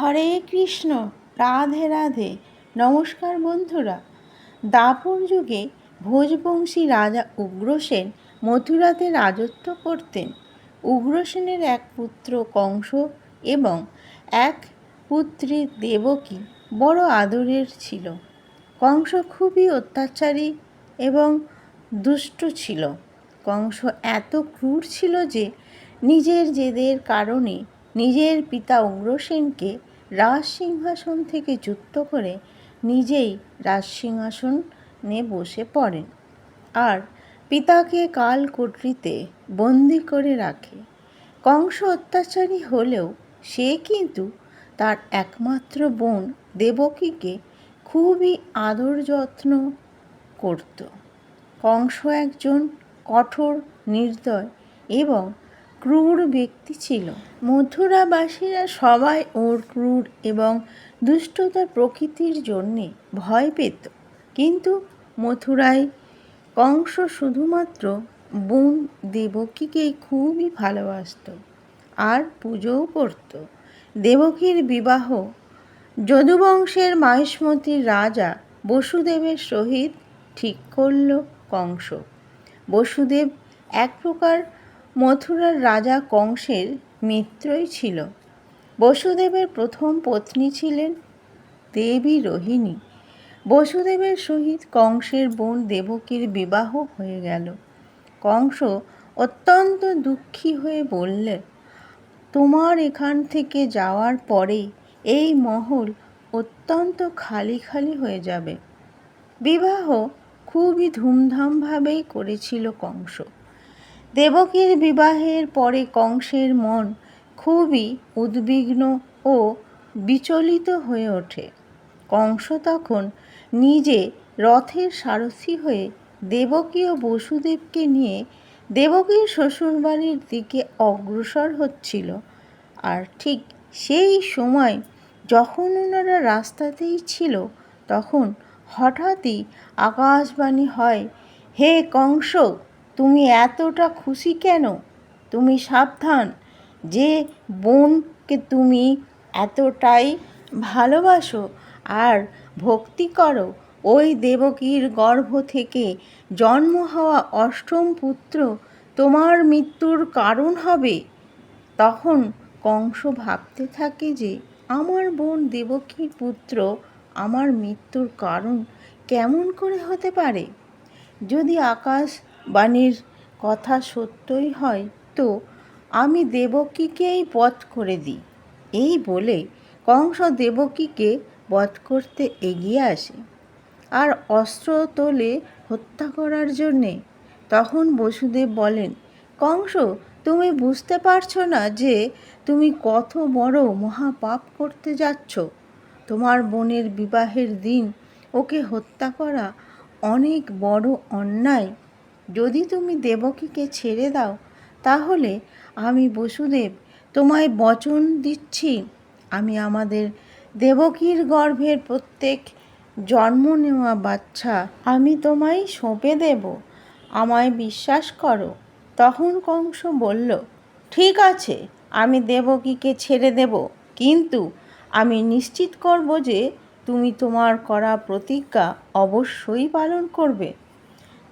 হরে কৃষ্ণ, রাধে রাধে। নমস্কার বন্ধুরা। দাপর যুগে ভোজবংশী রাজা উগ্রসেন মথুরাতে রাজত্ব করতেন। উগ্রসেনের এক পুত্র কংস এবং এক পুত্রী দেবকী বড় আদরের ছিল। কংস খুবই অত্যাচারী এবং দুষ্ট ছিল। কংস এত ক্রূর ছিল যে নিজের জেদের কারণে নিজের পিতা উগ্রসেনকে রাজসিংহাসন থেকে যুক্ত করে নিজেই রাজসিংহাসনে বসে পড়েন। আর পিতাকে কাল কোটরিতে বন্দি করে রাখে। কংস অত্যাচারী হলেও সে কিন্তু তার একমাত্র বোন দেবকীকে খুবই আদর যত্ন করত। কংস একজন কঠোর, নির্দয় এবং ক্রূর ব্যক্তি ছিল। মথুরাবাসীরা সবাই ওর ক্রূর এবং দুষ্টতার প্রকৃতির জন্যে ভয় পেত। কিন্তু মথুরায় কংস শুধুমাত্র বোন দেবকীকেই খুবই ভালোবাসত আর পুজোও করত। দেবকীর বিবাহ যদুবংশের মাহিষ্মতির রাজা বসুদেবের সহিত ঠিক করল কংস। বসুদেব এক প্রকার মথুরার রাজা কংসের মিত্রই ছিল। বসুদেবের প্রথম পত্নী ছিলেন দেবী রোহিণী। বসুদেবের সহিত কংসের বোন দেবকীর বিবাহ হয়ে গেল। কংস অত্যন্ত দুঃখী হয়ে বললে তোমার এখান থেকে যাওয়ার পরে এই মহল অত্যন্ত খালি খালি হয়ে যাবে। বিবাহ খুবই ধুমধামভাবেই করেছিল কংস। দেবকীর বিবাহের পরে কংসের মন খুবই উদ্বিগ্ন ও বিচলিত হয়ে ওঠে। কংস তখন নিজে রথের সারথি হয়ে দেবকী ও বসুদেবকে নিয়ে দেবকীর শ্বশুরবাড়ির দিকে অগ্রসর হচ্ছিল। আর ঠিক সেই সময় যখন ওনারা রাস্তাতেই ছিল, তখন হঠাৎই আকাশবাণী হয়, হে কংস তুমি এতটা খুশি কেন? তুমি সাবধান। যে বোনকে তুমি এতটাই ভালোবাসো আর ভক্তি করো, ওই দেবকীর গর্ভ থেকে জন্ম হওয়া অষ্টম পুত্র তোমার মৃত্যুর কারণ হবে। তখন কংস ভাবতে থাকে যে, আমার বোন দেবকীর পুত্র আমার মৃত্যুর কারণ কেমন করে হতে পারে? যদি আকাশ বাণীর কথা সত্যই হয় তো, আমি দেবকীকেই বধ করে দিই। এই বলে কংস দেবকীকে বধ করতে এগিয়ে আসে। আর অস্ত্র তোলে হত্যা করার জন্যে তখন বসুদেব বলেন, কংস, তুমি বুঝতে পারছ না যে তুমি কত বড় মহাপাপ করতে যাচ্ছ। তোমার বোনের বিবাহের দিন ওকে হত্যা করা অনেক বড় অন্যায়। যদি তুমি দেবকীকে ছেড়ে দাও, তাহলে আমি বসুদেব তোমায় বচন দিচ্ছি। আমি আমাদের দেবকীর গর্ভের প্রত্যেক জন্ম নেওয়া বাচ্চা, আমি তোমায় সঁপে দেব। আমায় বিশ্বাস করো। তখন কংস বলল, ঠিক আছে, আমি দেবকীকে ছেড়ে দেব। কিন্তু আমি নিশ্চিত করব যে তুমি তোমার করা প্রতিজ্ঞা অবশ্যই পালন করবে।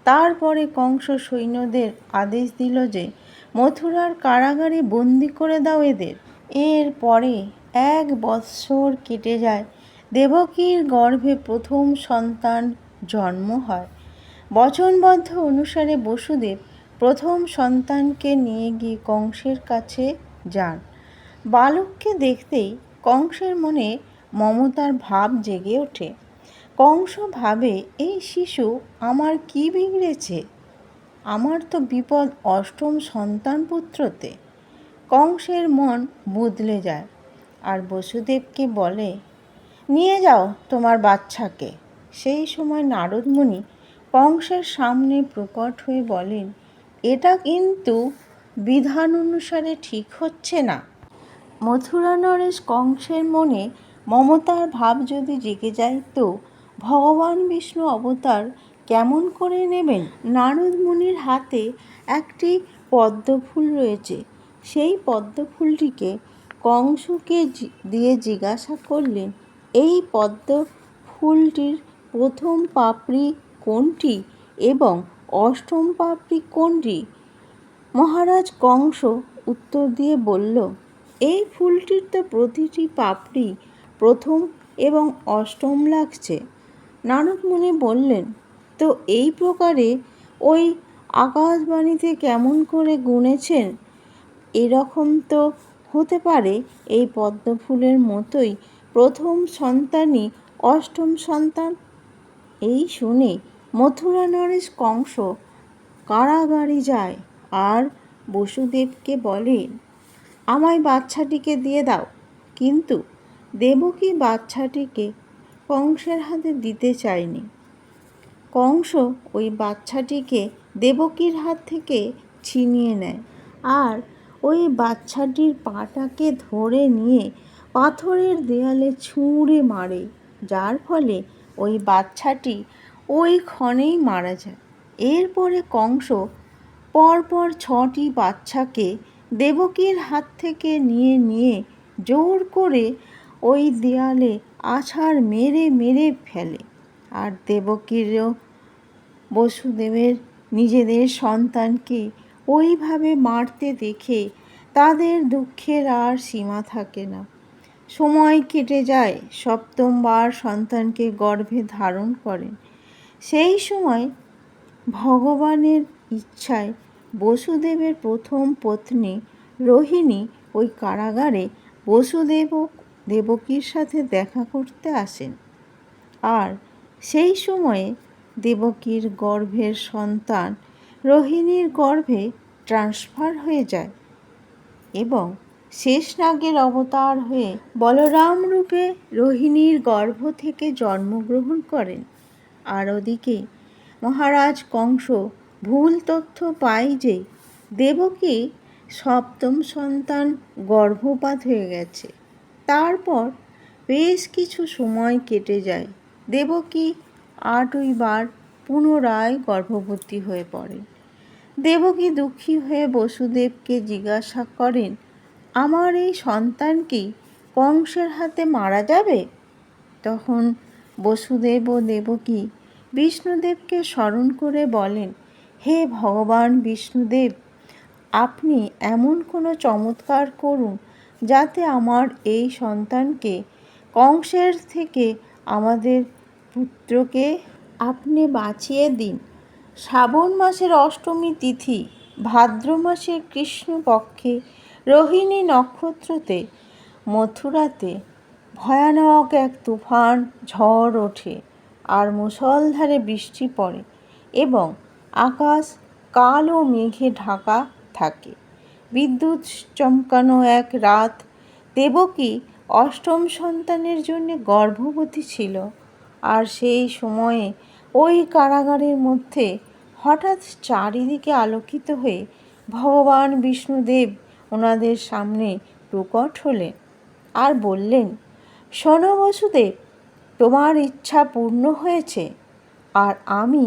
তারপরে কংস সৈন্যদের আদেশ দিল যে, মথুরার কারাগারে বন্দি করে দাও এদের। এর পরে এক বৎসর কেটে যায়, দেবকীর গর্ভে প্রথম সন্তান জন্ম হয়। বচনবদ্ধ অনুসারে বসুদেব প্রথম সন্তানকে নিয়ে গিয়ে কংসের কাছে যান। বালককে দেখতেই কংসের মনে মমতার ভাব জেগে ওঠে। কংস ভাবে এই শিশু আমার কি বিগড়েছে? আমার তো বিপদ অষ্টম সন্তান পুত্রতে। কংসের মন বদলে যায় আর বসুদেবকে বলে, নিয়ে যাও তোমার বাচ্চাকে। সেই সময় নারদমণি কংসের সামনে প্রকট হয়ে বলেন, এটা কিন্তু বিধান অনুসারে ঠিক হচ্ছে না। মথুরা নরেশ কংসের মনে মমতার ভাব যদি জেগে যায় তো ভগবান বিষ্ণু অবতার কেমন করে নেবেন? নারদ মুনির হাতে একটি পদ্মফুল রয়েছে। সেই পদ্মফুলটিকে কংসকে দিয়ে জিজ্ঞাসা করলেন, এই পদ্ম ফুলটির প্রথম পাপড়ি কোনটি এবং অষ্টম পাপড়ি কোনটি? মহারাজ কংস উত্তর দিয়ে বলল, এই ফুলটির তো প্রতিটি পাপড়ি প্রথম এবং অষ্টম লাগছে। নারদ মুনি বললেন, তো এই প্রকারে ওই আকাশবাণীতে কেমন করে গুনেছেন? এরকম তো হতে পারে, এই পদ্মফুলের মতোই প্রথম সন্তানই অষ্টম সন্তান? এই শুনে মথুরা নরেশ কংস কারাগারে যায় আর বসুদেবকে বলেন আমায় বাচ্চাটিকে দিয়ে দাও, কিন্তু দেবকী বাচ্চাটিকে কংসের হাতে দিতে চায়নি। কংস ওই বাচ্চাটিকে দেবকীর হাত থেকে ছিনিয়ে নেয় আর ওই বাচ্চাটির পাটাকে ধরে নিয়ে পাথরের দেয়ালে ছুঁড়ে মারে, যার ফলে ওই বাচ্চাটি ওই ক্ষণেই মারা যায়। এরপরে কংস পরপর ছটি বাচ্চাকে দেবকীর হাত থেকে নিয়ে নিয়ে জোর করে ওই দেয়ালে আছাড় মেরে মেরে ফেলে। আর দেবকীরও বসুদেবের নিজেদের সন্তানকে ওইভাবে মারতে দেখে তাদের দুঃখের আর সীমা থাকে না। সময় কেটে যায়, সপ্তমবার সন্তানকে গর্ভে ধারণ করেন। সেই সময় ভগবানের ইচ্ছায় বসুদেবের প্রথম পত্নী রোহিণী ওই কারাগারে বসুদেব দেবকীর সাথে দেখা করতে আসেন। আর সেই সময়ে দেবকীর গর্ভের সন্তান রোহিণীর গর্ভে ট্রান্সফার হয়ে যায় এবং শেষনাগের অবতার হয়ে বলরাম রূপে রোহিণীর গর্ভ থেকে জন্মগ্রহণ করেন। আর ওদিকে মহারাজ কংস ভুল তথ্য পায় যে দেবকী সপ্তম সন্তান গর্ভপাত হয়ে গেছে। তারপর বেশ কিছু সময় কেটে যায়। দেবকী আটই বার পুনরায় গর্ভবতী হয়ে পড়েন দেবকী দুঃখী হয়ে বসুদেবকে জিজ্ঞাসা করেন, আমার এই সন্তান কি কংসের হাতে মারা যাবে? তখন বসুদেব ও দেবকী বিষ্ণুদেবকে স্মরণ করে বলেন, হে ভগবান বিষ্ণুদেব, আপনি এমন কোনো চমৎকার করুন যাতে আমার এই সন্তানকে কংসের থেকে আমাদের পুত্রকে আপনি বাঁচিয়ে দিন। শ্রাবণ মাসের অষ্টমী তিথি, ভাদ্র মাসের কৃষ্ণপক্ষে, রোহিণী নক্ষত্রতে, মথুরাতে ভয়ানক এক তুফান ঝড় ওঠে আর মুষলধারে বৃষ্টি পড়ে এবং আকাশ কালো মেঘে ঢাকা থাকে। বিদ্যুৎ চমকানো এক রাত দেবকী অষ্টম সন্তানের জন্য গর্ভবতী ছিল। আর সেই সময়ে ওই কারাগারের মধ্যে হঠাৎ চারিদিকে আলোকিত হয়ে ভগবান বিষ্ণুদেব ওনাদের সামনে প্রকট হলেন আর বললেন, শোনো বসুদেব, তোমার ইচ্ছা পূর্ণ হয়েছে আর আমি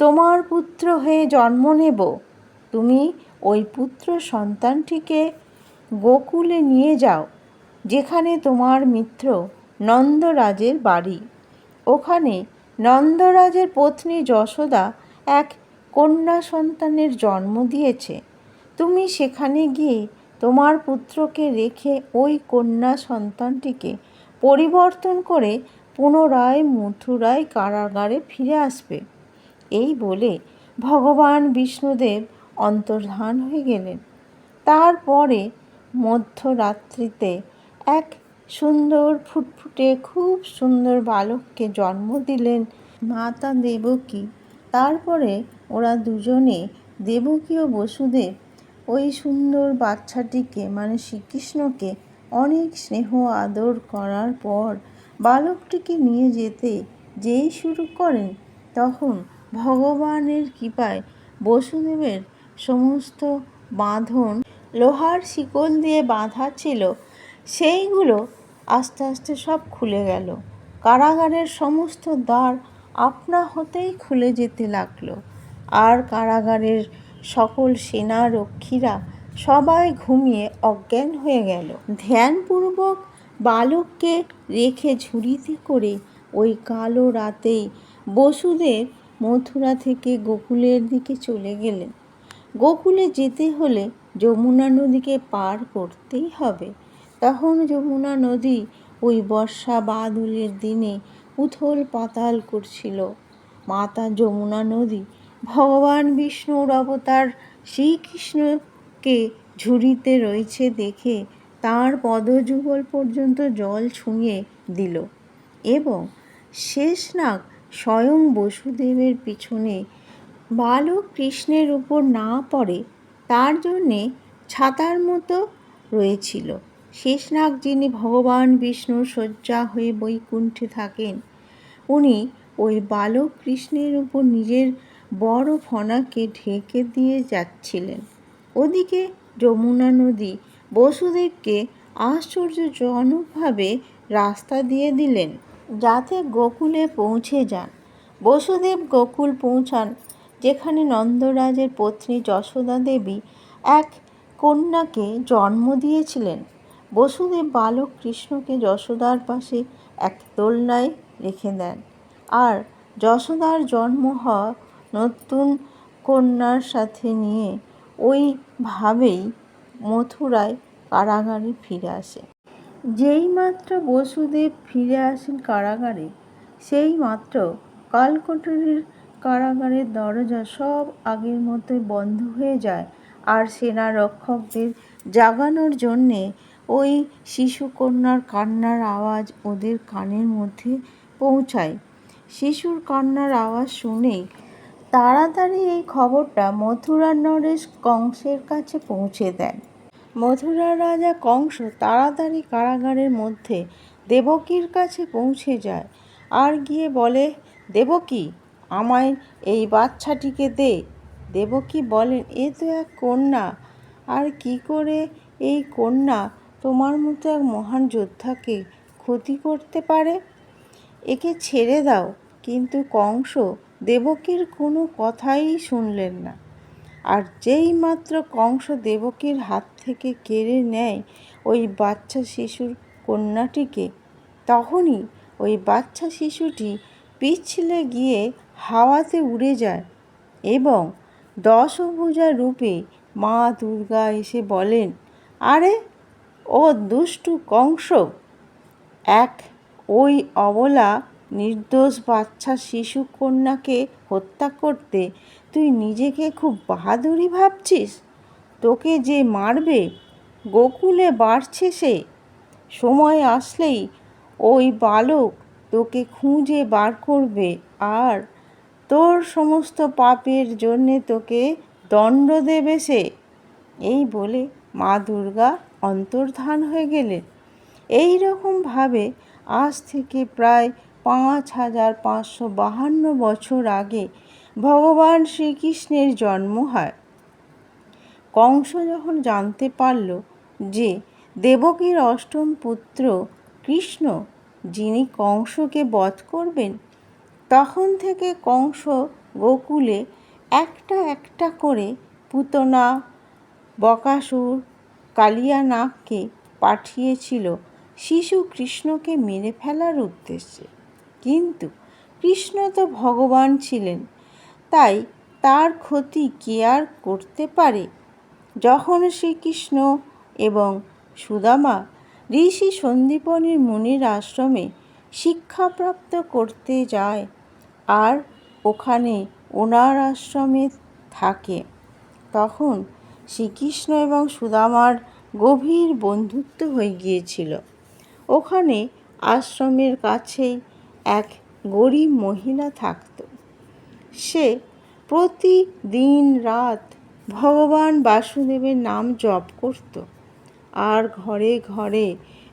তোমার পুত্র হয়ে জন্ম নেব। তুমি ওই পুত্র সন্তানটিকে গোকুলে নিয়ে যাও, যেখানে তোমার মিত্র নন্দরাজের বাড়ি। ওখানে নন্দরাজের পত্নী যশোদা এক কন্যা সন্তানের জন্ম দিয়েছে। তুমি সেখানে গিয়ে তোমার পুত্রকে রেখে ওই কন্যা সন্তানটিকে পরিবর্তন করে পুনরায় মথুরায় কারাগারে ফিরে আসবে। এই বলে ভগবান বিষ্ণুদেব অন্তর্ধান হয়ে গেলেন। তারপরে মধ্যরাত্রিতে এক সুন্দর ফুটফুটে খুব সুন্দর বালককে জন্ম দিলেন মাতা দেবকী। তারপরে ওরা দুজনে দেবকী ও বসুদেব ওই সুন্দর বাচ্চাটিকে মানে শ্রীকৃষ্ণকে, অনেক স্নেহ আদর করার পর বালকটিকে নিয়ে যেতে যেই শুরু করেন, তখন ভগবানের কৃপায় বসুদেবের সমস্ত বাঁধন লোহার শিকল দিয়ে বাঁধা ছিল, সেইগুলো আস্তে আস্তে সব খুলে গেল। কারাগারের সমস্ত দ্বার আপনা হতেই খুলে যেতে লাগল। আর কারাগারের সকল সেনা রক্ষীরা সবাই ঘুমিয়ে অজ্ঞান হয়ে গেল। ধ্যানপূর্বক বালককে রেখে ঝুড়িতে করে ওই কালো রাতেই বসুদেব মথুরা থেকে গোকুলের দিকে চলে গেলেন। গোকুলে যেতে হলে যমুনা নদীকে পার করতেই হবে। তখন যমুনা নদী ওই বর্ষা বাদলের দিনে উথল পাতাল করছিল। মাতা যমুনা নদী ভগবান বিষ্ণুর অবতার শ্রীকৃষ্ণকে ঝুড়িতে রয়েছে দেখে তার পদযুগল পর্যন্ত জল ছুঁয়ে দিল এবং শেষনাগ স্বয়ং বসুদেবের পিছনে বালক কৃষ্ণের উপর না পড়ে তার জন্যে ছাতার মতো রয়েছিল। শেষনাগ যিনি ভগবান বিষ্ণুর শয্যা হয়ে বৈকুণ্ঠে থাকেন, উনি ওই বালক কৃষ্ণের উপর নিজের বড় ফনাকে ঢেকে দিয়ে যাচ্ছিলেন। ওদিকে যমুনা নদী বসুদেবকে আশ্চর্যজনকভাবে রাস্তা দিয়ে দিলেন, যাতে গোকুলে পৌঁছে যান। বসুদেব গোকুল পৌঁছান যেখানে নন্দরাজের পত্নী যশোদা দেবী এক কন্যাকে জন্ম দিয়েছিলেন। বসুদেব বালক কৃষ্ণকে যশোদার পাশে এক দোলনায় রেখে দেন। আর যশোদার জন্ম হওয়া নতুন কন্যার সাথে নিয়ে ওইভাবেই মথুরায় কারাগারে ফিরে আসে। যেই মাত্র বসুদেব ফিরে আসেন কারাগারে, সেই মাত্র কালকটরির কারাগারের দরজা সব আগের মতোই বন্ধ হয়ে যায়। আর সেনা রক্ষকদের জাগানোর জন্যে ওই শিশুকন্যার কান্নার আওয়াজ ওদের কানের মধ্যে পৌঁছায়। শিশুর কান্নার আওয়াজ শুনেই তাড়াতাড়ি এই খবরটা মথুরা নরেশ কংসের কাছে পৌঁছে দেন মথুরা রাজা কংস তাড়াতাড়ি কারাগারের মধ্যে দেবকীর কাছে পৌঁছে যায়। আর গিয়ে বলে, দেবকী আমায় এই বাচ্চাটিকে দে। দেবকী বলেন, এ তো এক কন্যা। আর কি করে এই কন্যা তোমার মতো এক মহান যোদ্ধাকে ক্ষতি করতে পারে? একে ছেড়ে দাও। কিন্তু কংস দেবকীর কোনো কথাই শুনলেন না। আর যেই মাত্র কংস দেবকীর হাত থেকে কেড়ে নেয় ওই বাচ্চা শিশুর কন্যাটিকে, তখনই ওই বাচ্চা শিশুটি পিছলে গিয়ে হাওয়াতে উড়ে যায় এবং দশভুজা রূপে মা দুর্গা এসে বলেন, আরে, ও দুষ্টু কংস, এক ওই অবলা নির্দোষ বাচ্চা শিশু কন্যাকে হত্যা করতে তুই নিজেকে খুব বাহাদুরি ভাবছিস? তোকে যে মারবে, গোকুলে বাড়ছে সে। সময় আসলেই ওই বালক তোকে খুঁজে বার করবে আর তোর সমস্ত পাপের জন্যে তোকে দণ্ড দেবে সে। এই বলে মা দুর্গা অন্তর্ধান হয়ে গেলেন। এই রকমভাবে আজ থেকে প্রায় পাঁচ হাজার পাঁচশো বাহান্ন বছর আগে ভগবান শ্রীকৃষ্ণের জন্ম হয়। কংস যখন জানতে পারল যে দেবকীর অষ্টম পুত্র কৃষ্ণ, যিনি কংসকে বধ করবেন তখন থেকে কংস গোকুলে একটা একটা করে পুতনা, বকাসুর, কালিয়ানাগকে পাঠিয়েছিল শিশু কৃষ্ণকে মেরে ফেলার উদ্দেশ্যে। কিন্তু কৃষ্ণ তো ভগবান ছিলেন, তাই তার ক্ষতি কে আর করতে পারে? যখন শ্রীকৃষ্ণ এবং সুদামা ঋষি সন্দীপনীর মুনির আশ্রমে শিক্ষাপ্রাপ্ত করতে যায় আর ওখানে ওনার আশ্রমে থাকে। তখন শ্রীকৃষ্ণ এবং সুদামার গভীর বন্ধুত্ব হয়ে গিয়েছিল। ওখানে আশ্রমের কাছেই এক গরিব মহিলা থাকত। সে প্রতিদিন রাত ভগবান বাসুদেবের নাম জপ করত আর ঘরে ঘরে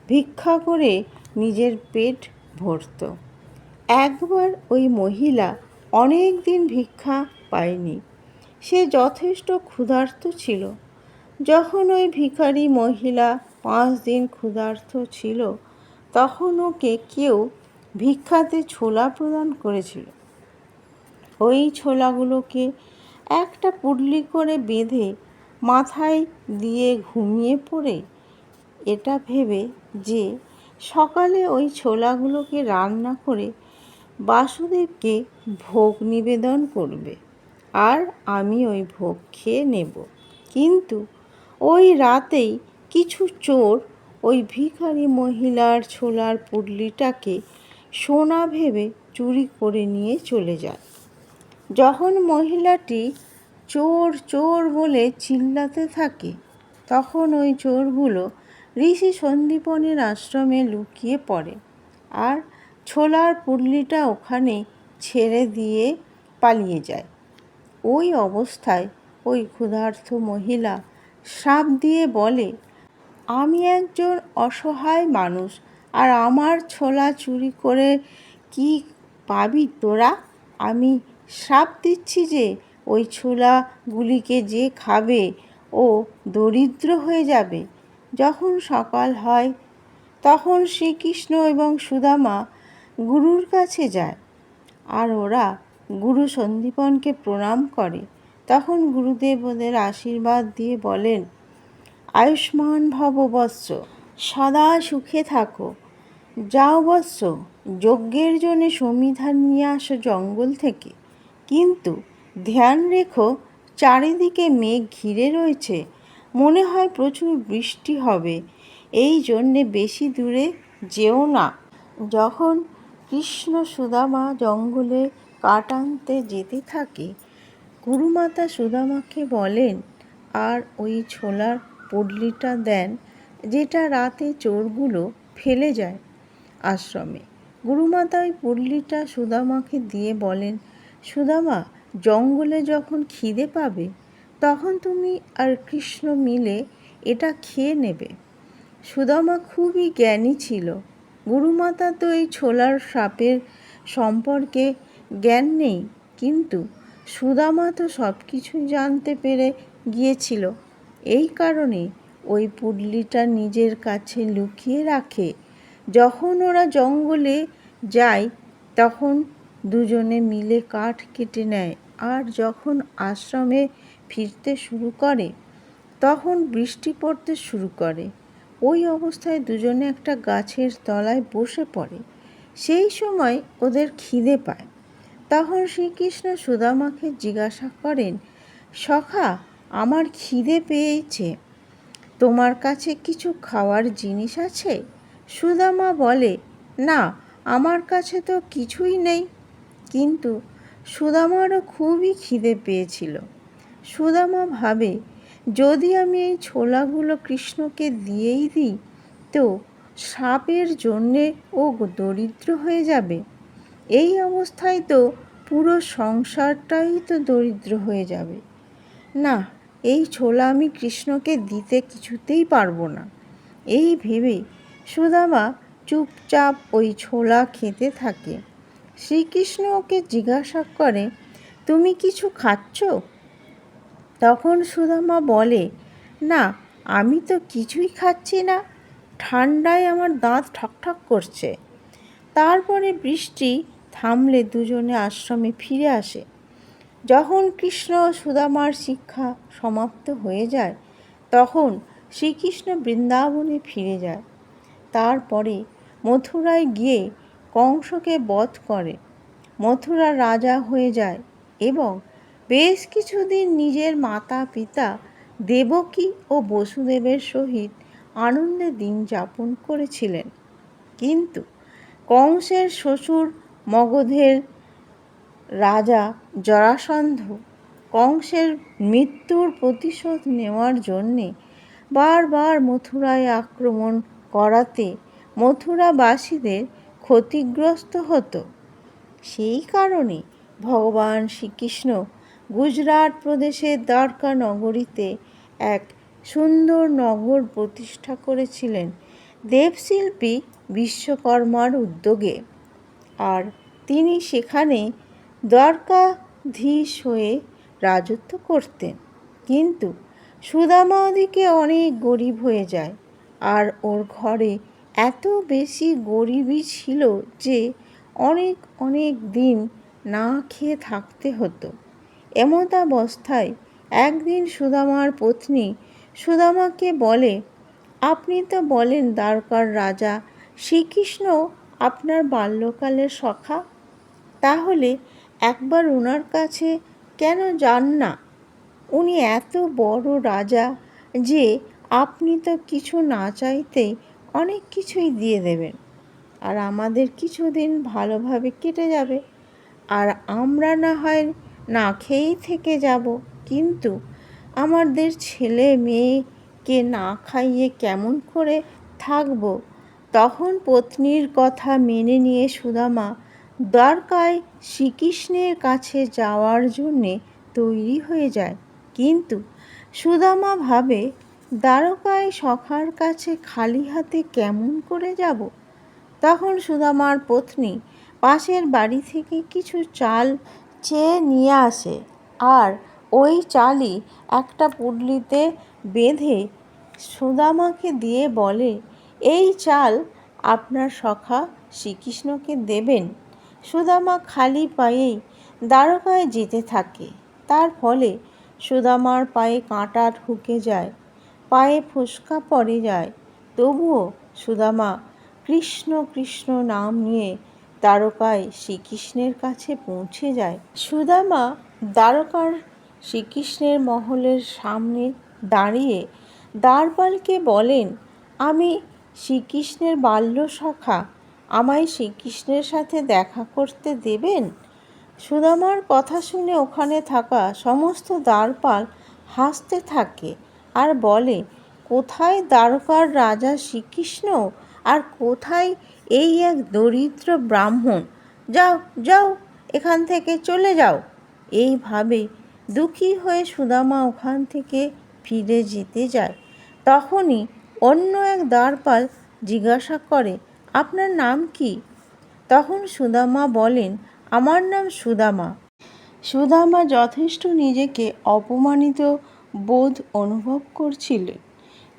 ভিক্ষা করে নিজের পেট ভরত। একবার ওই মহিলা অনেক দিন ভিক্ষা পায়নি। সে যথেষ্ট ক্ষুধার্ত ছিল। যখন ওই ভিখারি মহিলা পাঁচ দিন ক্ষুধার্ত ছিল, তখন ওকে কেউ ভিক্ষাতে ছোলা প্রদান করেছিল। ওই ছোলাগুলোকে একটা পুডলি করে বেঁধে মাথায় দিয়ে ঘুমিয়ে পড়ে, এটা ভেবে যে সকালে ওই ছোলাগুলোকে রান্না করে বাসুদেবকে ভোগ নিবেদন করবে। আর আমি ওই ভোগ খেয়ে নেব। কিন্তু ওই রাতেই কিছু চোর ওই ভিখারি মহিলার ছোলার পুডলিটাকে সোনা ভেবে চুরি করে নিয়ে চলে যায়। যখন মহিলাটি চোর চোর বলে চিল্লাতে থাকে, তখন ওই চোরগুলো ঋষি সন্দীপনের আশ্রমে লুকিয়ে পড়ে আর ছোলার পুডলিটা ওখানে ছেড়ে দিয়ে পালিয়ে যায়। ওই অবস্থায় ওই ক্ষুধার্ত মহিলা সাপ দিয়ে বলে, আমি একজন অসহায় মানুষ আর আমার ছোলা চুরি করে কি পাবি তোরা? আমি সাপ দিচ্ছি যে ওই ছোলাগুলিকে যে খাবে ও দরিদ্র হয়ে যাবে। যখন সকাল হয়, তখন শ্রীকৃষ্ণ এবং সুদামা গুরুর কাছে যায় আর ওরা গুরু সন্দীপনকে প্রণাম করে। তখন গুরুদেব ওদের আশীর্বাদ দিয়ে বলেন, আয়ুষ্মান ভব বৎস, সদা সুখে থাকো। যাও বৎস, যজ্ঞের জন্যে সমিধান নিয়ে আসো জঙ্গল থেকে। কিন্তু ধ্যান রেখো, চারিদিকে মেঘ ঘিরে রয়েছে মনে হয় প্রচুর বৃষ্টি হবে। এই জন্যে বেশি দূরে যেও না। যখন কৃষ্ণ সুদামা জঙ্গলে কাঠ আনতে যেতে থাকে, গুরুমাতা সুদামাকে বলেন, আর ওই ছোলার পুডলিটা দেন, যেটা রাতে চোরগুলো ফেলে যায় আশ্রমে। গুরুমাতা ওই পুডলিটা সুদামাকে দিয়ে বলেন, সুদামা, জঙ্গলে যখন খিদে পাবে তখন তুমি আর কৃষ্ণ মিলে এটা খেয়ে নেবে। সুদামা খুবই জ্ঞানী ছিল। গুরুমাতা তো এই ছোলার সাপের সম্পর্কে জ্ঞান নেই, কিন্তু সুদামা তো সব কিছুই জানতে পেরে গিয়েছিল। এই কারণে ওই পুডলিটা নিজের কাছে লুকিয়ে রাখে। যখন ওরা জঙ্গলে যায়, তখন দুজনে মিলে কাঠ কেটে নেয়। আর যখন আশ্রমে ফিরতে শুরু করে, তখন বৃষ্টি পড়তে শুরু করে। ওই অবস্থায় দুজনে একটা গাছের তলায় বসে পড়ে। সেই সময় ওদের খিদে পায়। তখন শ্রীকৃষ্ণ সুদামাকে জিজ্ঞাসা করেন, সখা, আমার খিদে পেয়েছে। তোমার কাছে কিছু খাওয়ার জিনিস আছে? সুদামা বলে, না, আমার কাছে তো কিছুই নেই। কিন্তু সুদামারও খুবই খিদে পেয়েছিল। সুদামা ভাবে, যদি আমি এই ছোলাগুলো কৃষ্ণকে দিয়েই দিই, তো সাপের জন্যে ও দরিদ্র হয়ে যাবে। এই অবস্থায় তো পুরো সংসারটাই তো দরিদ্র হয়ে যাবে। না, এই ছোলা আমি কৃষ্ণকে দিতে কিছুতেই পারব না। এই ভেবে সুদামা চুপচাপ ওই ছোলা খেতে থাকে। শ্রীকৃষ্ণ ওকে জিজ্ঞাসা করে, তুমি কিছু খাচ্ছ? তখন সুদামা বলে, না, আমি তো কিছুই খাচ্ছি না। ঠান্ডায় আমার দাঁত ঠকঠক করছে তারপরে বৃষ্টি থামলে দুজনে আশ্রমে ফিরে আসে। যখন কৃষ্ণ সুদামার শিক্ষা সমাপ্ত হয়ে যায়, তখন শ্রীকৃষ্ণ বৃন্দাবনে ফিরে যায়। তারপরে মথুরায় গিয়ে কংসকে বধ করে। মথুরা রাজা হয়ে যায় এবং বেশ কিছুদিন নিজের মাতা পিতা দেবকী ও বসুদেবের সহিত আনন্দে দিন যাপন করেছিলেন। কিন্তু কংসের শ্বশুর মগধের রাজা জরাসন্ধ কংসের মৃত্যুর প্রতিশোধ নেওয়ার জন্যে বারবার মথুরায় আক্রমণ করাতে মথুরাবাসীদের ক্ষতিগ্রস্ত হতো। সেই কারণে ভগবান শ্রীকৃষ্ণ গুজরাট প্রদেশের দ্বারকা নগরীতে এক সুন্দর নগর প্রতিষ্ঠা করেছিলেন দেবশিল্পী বিশ্বকর্মার উদ্যোগে। আর তিনি সেখানে দ্বারকাধীশ হয়ে রাজত্ব করতেন। কিন্তু সুদামা ওদিকে অনেক গরিব হয়ে যায়। আর ওর ঘরে এত বেশি গরিবই ছিল যে অনেক অনেক দিন না খেয়ে থাকতে হতো। এমতাবস্থায় একদিন সুদামার পত্নী সুদামাকে বলে, আপনি তো বলেন দ্বারকার রাজা শ্রীকৃষ্ণ আপনার বাল্যকালের সখা। তাহলে একবার ওনার কাছে কেন যান না? উনি এত বড় রাজা যে আপনি তো কিছু না চাইতেই অনেক কিছুই দিয়ে দেবেন। আর আমাদের কিছুদিন ভালোভাবে কেটে যাবে। আর আমরা না হয় না খেয়েই থেকে যাব। কিন্তু আমাদের ছেলে মেয়েকে না খাইয়ে কেমন করে থাকব? তখন পত্নীর কথা মেনে নিয়ে সুদামা দ্বারকায় শ্রীকৃষ্ণের কাছে যাওয়ার জন্যে তৈরি হয়ে যায়। কিন্তু সুদামা ভাবে, দ্বারকায় সখার কাছে খালি হাতে কেমন করে যাব? তখন সুদামার পত্নী পাশের বাড়ি থেকে কিছু চাল চেয়ে নিয়ে আসে। আর ওই চালই একটা পুডলিতে বেঁধে সুদামাকে দিয়ে বলে, এই চাল আপনার সখা শ্রীকৃষ্ণকে দেবেন সুদামা খালি পায়েই দ্বারকায় যেতে থাকে। তার ফলে সুদামার পায়ে কাঁটা ঢুকে যায়, পায়ে ফুসকা পড়ে যায়। তবুও সুদামা কৃষ্ণ কৃষ্ণ নাম নিয়ে দ্বারকায় শ্রীকৃষ্ণের কাছে পৌঁছে যায়। সুদামা দ্বারকার শ্রীকৃষ্ণের মহলের সামনে দাঁড়িয়ে দ্বারপালকে বলেন, আমি শ্রীকৃষ্ণের বাল্য সখা, আমায় শ্রীকৃষ্ণের সাথে দেখা করতে দেবেন? সুদামার কথা শুনে ওখানে থাকা সমস্ত দ্বারপাল হাসতে থাকে আর বলে, কোথায় দ্বারকার রাজা শ্রীকৃষ্ণ? আর কোথায় এই এক দরিদ্র ব্রাহ্মণ? যাও যাও, এখান থেকে চলে যাও। এইভাবে দুঃখী হয়ে সুদামা ওখান থেকে ফিরে যেতে যায়। তখনই অন্য এক দ্বারপাল জিজ্ঞাসা করে, আপনার নাম কি? তখন সুদামা বলেন, আমার নাম সুদামা। সুদামা যথেষ্ট নিজেকে অপমানিত বোধ অনুভব করছিলেন।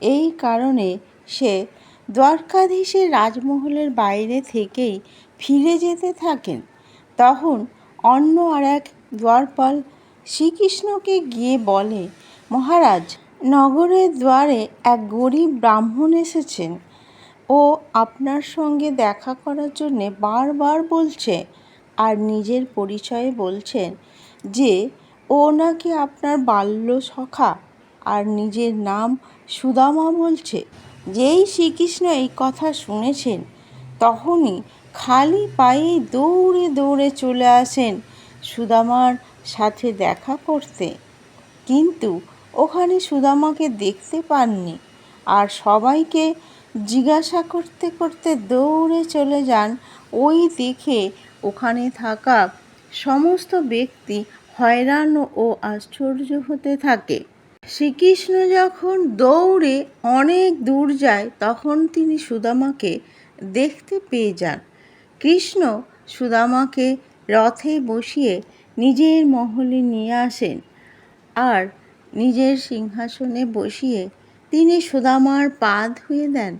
এই কারণে সে দ্বারকাধীশের রাজমহলের বাইরে থেকেই ফিরে যেতে থাকেন। তখন অন্য আর এক দ্বারপাল শ্রীকৃষ্ণকে গিয়ে বলে, মহারাজ, নগরের দ্বারে এক গরিব ব্রাহ্মণ এসেছেন ও আপনার সঙ্গে দেখা করার জন্যে বারবার বলছে আর নিজের পরিচয়ে বলছেন যে ও নাকি আপনার বাল্য সখা আর নিজের নাম সুদামা বলছে। যেই শ্রীকৃষ্ণ এই কথা শুনেছেন, তখনই খালি পায়েই দৌড়ে দৌড়ে চলে আসেন সুদামার সাথে দেখা করতে। কিন্তু ওখানে সুদামাকে দেখতে পাননি আর সবাইকে জিজ্ঞাসা করতে করতে দৌড়ে চলে যান। ওই দেখে ওখানে থাকা সমস্ত ব্যক্তি হয়রান ও আশ্চর্য হতে থাকে। শ্রীকৃষ্ণ যখন দৌড়ে অনেক দূর যায়, তখন তিনি সুদামাকে দেখতে পেয়ে যান। কৃষ্ণ সুদামাকে রথে বসিয়ে নিজের মহলে নিয়ে আসেন আর নিজের সিংহাসনে বসিয়ে তিনি সুদামার পা ধুয়ে দেন।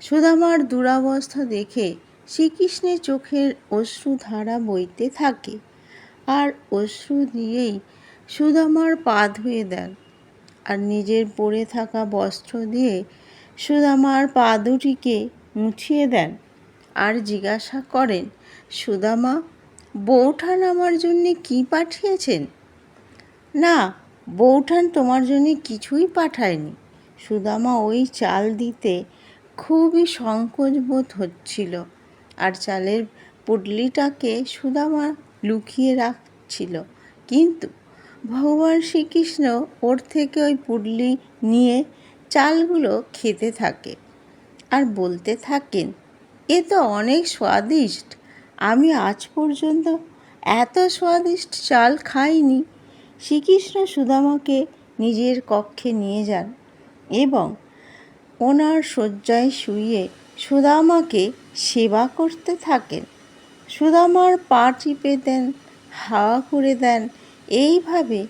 সুদামার দুরাবস্থা দেখে শ্রীকৃষ্ণের চোখের অশ্রুধারা বইতে থাকে আর অশ্রু দিয়েই সুদামার পা ধুয়ে দেন। আর নিজের পরে থাকা বস্ত্র দিয়ে সুদামার পা দুটিকে মুছিয়ে দেন আর জিজ্ঞাসা করেন, সুদামা, বৌঠান আমার জন্যে কি পাঠিয়েছেন? না, বৌঠান তোমার জন্যে কিছুই পাঠায়নি। সুদামা ওই চাল দিতে খুবই সংকোচ বোধ হচ্ছিল আর চালের পুডলিটাকে সুদামা লুকিয়ে রাখছিল। কিন্তু ভগবান শ্রীকৃষ্ণ ওর থেকে ওই পুডলি নিয়ে চালগুলো খেতে থাকে আর বলতে থাকেন, এ তো অনেক স্বাদিষ্ট। আমি আজ পর্যন্ত এত স্বাদিষ্ট চাল খাইনি। শ্রীকৃষ্ণ সুদামাকে নিজের কক্ষে নিয়ে যান এবং ওনার শয্যায় শুয়ে সুদামাকে সেবা করতে থাকেন। সুদামার পা টিপে দেন, হাওয়া করে দেন এইভাবে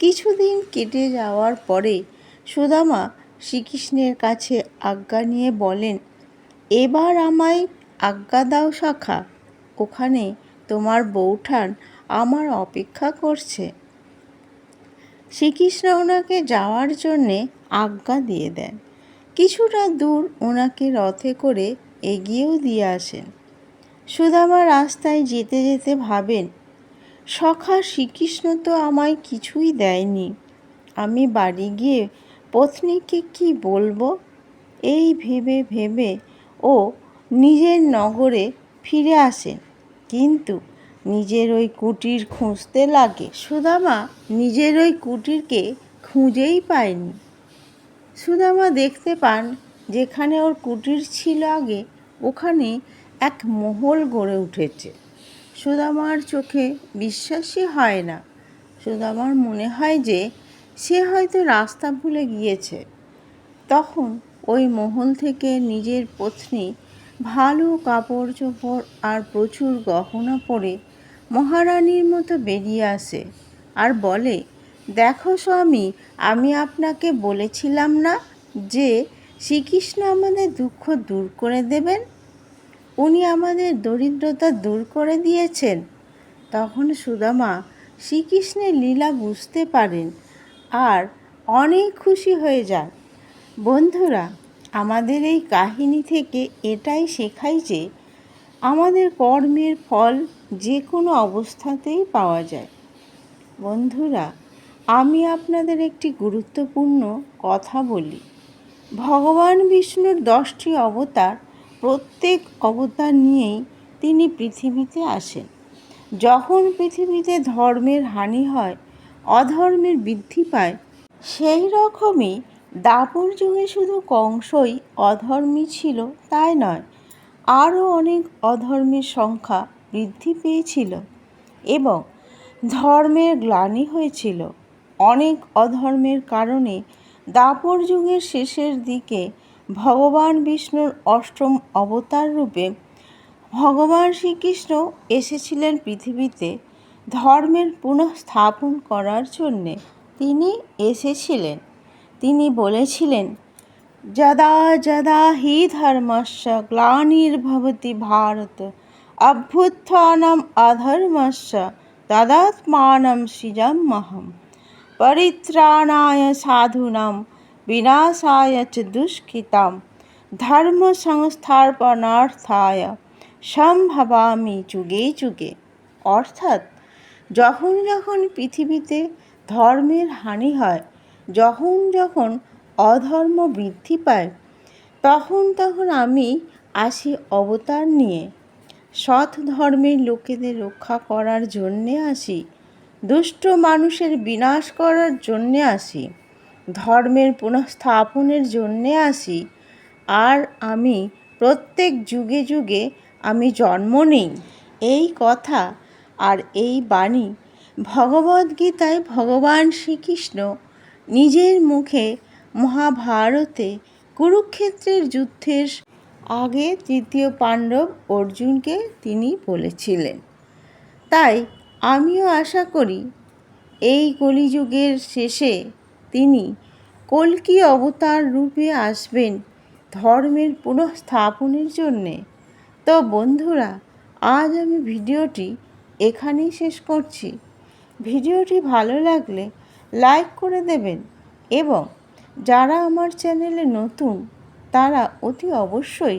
কিছুদিন কেটে যাওয়ার পরে সুদামা শ্রীকৃষ্ণের কাছে আজ্ঞা নিয়ে বলেন, এবার আমায় আজ্ঞা দাও শাখা, ওখানে তোমার বৌঠান আমার অপেক্ষা করছে শ্রীকৃষ্ণ ওনাকে যাওয়ার জন্যে আজ্ঞা দিয়ে দেন। কিছুটা দূর ওনাকে রথে করে এগিয়েও দিয়ে আসেন। সুদামা রাস্তায় যেতে যেতে ভাবেন সখা শ্রীকৃষ্ণ তো আমায় কিছুই দেয়নি। আমি বাড়ি গিয়ে পত্নীকে কি বলব? এই ভেবে ভেবে ও নিজের নগরে ফিরে আসে। কিন্তু নিজের ওই কুটির খুঁজতে লাগে। সুদামা নিজের ওই কুটিরকে খুঁজেই পায়নি। সুদামা দেখতে পান, যেখানে ওর কুটির ছিল আগে, ওখানে এক মহল গড়ে উঠেছে। সুদামার চোখে বিশ্বাসই হয় না। সুদামার মনে হয় যে সে হয়তো রাস্তা ভুলে গিয়েছে। তখন ওই মহল থেকে নিজের পত্নী ভালো কাপড় চোপড় আর প্রচুর গহনা পরে মহারানীর মতো বেরিয়ে আসে আর বলে, দেখো স্বামী, আমি আপনাকে বলেছিলাম না যে শ্রীকৃষ্ণ আমাদের দুঃখ দূর করে দেবেন? উনি আমাদের দরিদ্রতা দূর করে দিয়েছেন। তখন সুদামা শ্রীকৃষ্ণের লীলা বুঝতে পারেন আর অনেক খুশি হয়ে যান। বন্ধুরা, আমাদের এই কাহিনী থেকে এটাই শেখাই যে আমাদের কর্মের ফল যে কোনো অবস্থাতেই পাওয়া যায়। বন্ধুরা, আমি আপনাদের একটি গুরুত্বপূর্ণ কথা বলি। ভগবান বিষ্ণুর দশটি অবতার প্রত্যেক অবতার নিয়েই তিনি পৃথিবীতে আসেন। যখন পৃথিবীতে ধর্মের হানি হয়, অধর্মের বৃদ্ধি পায়, সেই রকমই দাপর যুগে শুধু কংসই অধর্মী ছিল, তাই নয়, আরও অনেক অধর্মের সংখ্যা বৃদ্ধি পেয়েছিল এবং ধর্মের গ্লানি হয়েছিল। অনেক অধর্মের কারণে দাপর যুগের শেষের দিকে ভগবান বিষ্ণুর অষ্টম অবতার রূপে ভগবান শ্রীকৃষ্ণ এসেছিলেন পৃথিবীতে ধর্মের পুনঃস্থাপন করার জন্যে। তিনি এসেছিলেন। তিনি বলেছিলেন, যদা যদা হি ধর্মস্য গ্লানির্ভবতি ভারত, অভ্যুত্থানম অধর্মস্য তদাত্মানম সৃজমহম পরিত্রাণায় সাধুনাম বিনাশায় চ দুষ্কৃতাম ধর্ম সংস্থাপনার্থায় সম্ভবামি যুগে যুগে অর্থাৎ, যখন যখন পৃথিবীতে ধর্মের হানি হয়, যখন যখন অধর্ম বৃদ্ধি পায়, তখন তখন আমি আসি অবতার নিয়ে। সৎ ধর্মের লোকেদের রক্ষা করার জন্যে আসি। দুষ্ট মানুষের বিনাশ করার জন্যে আসি। ধর্মের পুনঃস্থাপনের জন্যে আসি। আর আমি প্রত্যেক যুগে যুগে আমি জন্ম নেই। এই কথা আর এই বাণী ভগবদ্গীতায় ভগবান শ্রীকৃষ্ণ নিজের মুখে মহাভারতে কুরুক্ষেত্রের যুদ্ধের আগে তৃতীয় পাণ্ডব অর্জুনকে তিনি বলেছিলেন। তাই আমিও আশা করি, এই কলিযুগের শেষে তিনি কল্কি অবতার রূপে আসবেন ধর্মের পুনঃস্থাপনের জন্যে। তো বন্ধুরা, আজ আমি ভিডিওটি এখানেই শেষ করছি। ভিডিওটি ভালো লাগলে লাইক করে দেবেন এবং যারা আমার চ্যানেলে নতুন, তারা অতি অবশ্যই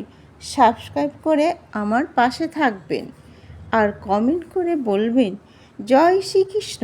সাবস্ক্রাইব করে আমার পাশে থাকবেন। আর কমেন্ট করে বলবেন, জয় শ্রীকৃষ্ণ।